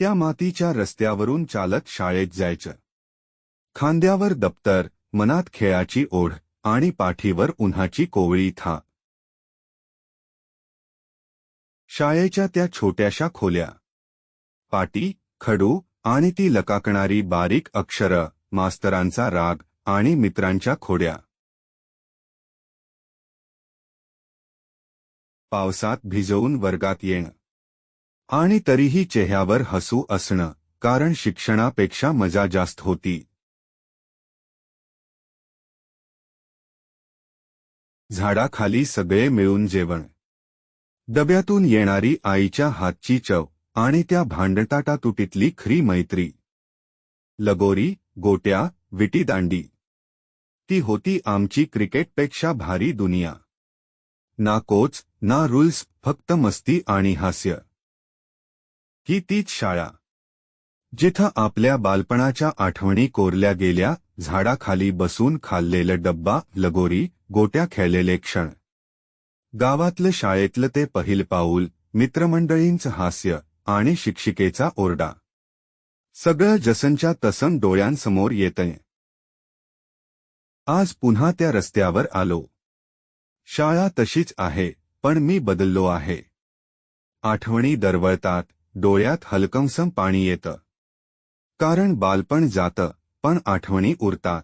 त्या मातीच्या रस्त्यावरून चालत शाळेत जायचं. खांद्यावर दप्तर मनात खेळाची ओढ आणि पाठीवर उन्हाची कोवळी था. शाळेच्या त्या छोट्याशा खोल्या. पाटी खडू आणि ती लकाकणारी बारीक अक्षरं मास्तरांचा राग आणि मित्रांच्या खोड्या. पावसात भिजवून वर्गात येणं. आणि तरीही चेहऱ्यावर हसू असणं कारण शिक्षणापेक्षा मजा जास्त होती. झाडाखाली सगळे मिळून जेवण. डब्यातून येणारी आईच्या हातची चव आणि त्या भांडताटातुटीतली खरी मैत्री. लगोरी गोट्या विटीदांडी ती होती आमची क्रिकेटपेक्षा भारी दुनिया. ना कोच ना रूल्स फक्त मस्ती आणि हास्य. ही तीच शाळा. जिथं आपल्या बालपणाच्या आठवणी कोरल्या गेल्या झाडाखाली बसून खाल्लेलं डब्बा लगोरी गोट्या खेळलेले क्षण. गावातलं शाळेतलं ते पहिल पाऊल मित्रमंडळींचं हास्य आणि शिक्षिकेचा ओरडा. सगळं जसनच्या तसन डोळ्यांसमोर येतंय. आज पुन्हा त्या रस्त्यावर आलो. शाळा तशीच आहे पण मी बदललो आहे. आठवणी दरवळतात डोळ्यात हलकंसम पाणी येतं. कारण बालपण जातं पण आठवणी उरतात.